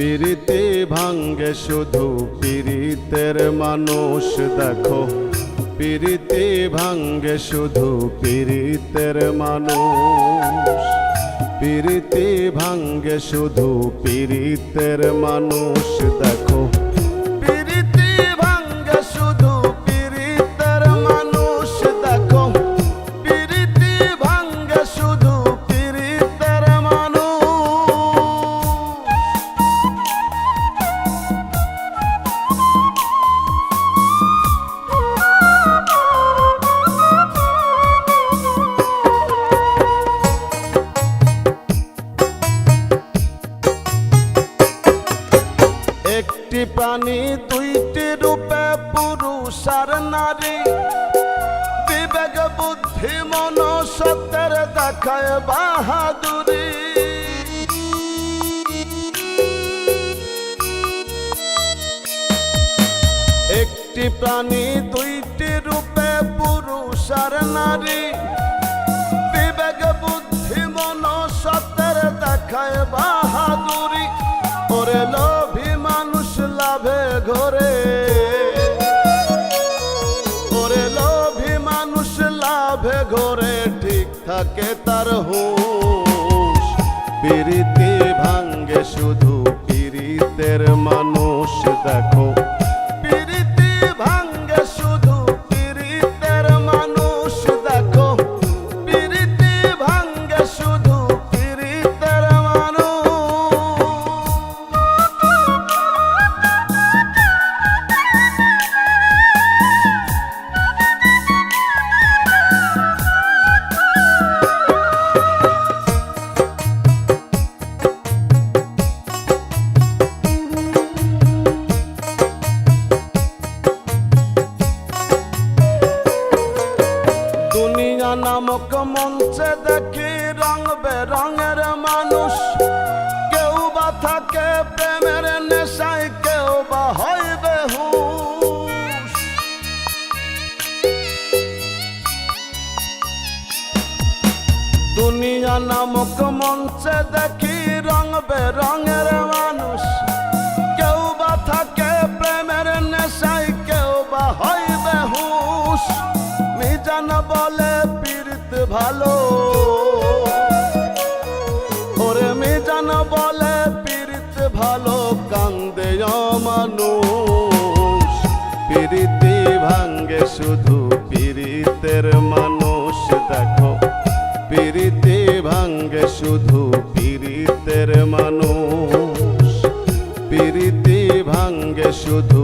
পিরিতি ভাঙ্গে শুধু পিরিতের মানুষ, দেখো। পিরিতি ভাঙ্গে শুধু পিরিতের মানুষ। পিরিতি ভাঙ্গে শুধু পিরিতের মানুষ, দেখো। পিরিতি প্রাণী দুইটি রূপে পুরুষ আর নারী। বিবেক, বুদ্ধি, মন সত্যের দেখায় বাহাদুরি। একটি প্রাণী দুইটি রূপে পুরুষ আর নারী। বিবেক, বুদ্ধি, মন সত্যের দেখায় ঘরে ওরে লোভী মানুষ, লাভে ঘরে, ঠিক থাকে তার হুঁশ। পিরিতি ভাঙ্গে শুধু পিরিতের মানুষ, দেখো নামক মঞ্চে দেখি রং বেরঙের মানুষ। কেউ বা থাকে প্রেমের নেশায়, কেউ বা বেহুশ। দুনিয়া নামক মঞ্চে দেখি রং বেরঙের মানুষ। কেউ বা থাকে প্রেমের নেশায়, কেউ বা হয় বেহুশ। মিজান বলে ভালো। ওরে মিজান বলে পীড়িত ভালো কান্দে মানুষ পীড়িতি ভাঙ্গে শুধু পীড়িতের মানুষ, দেখো। পীড়িতি ভাঙ্গে শুধু পীড়িতের মানুষ। পীড়িতি ভাঙ্গে শুধু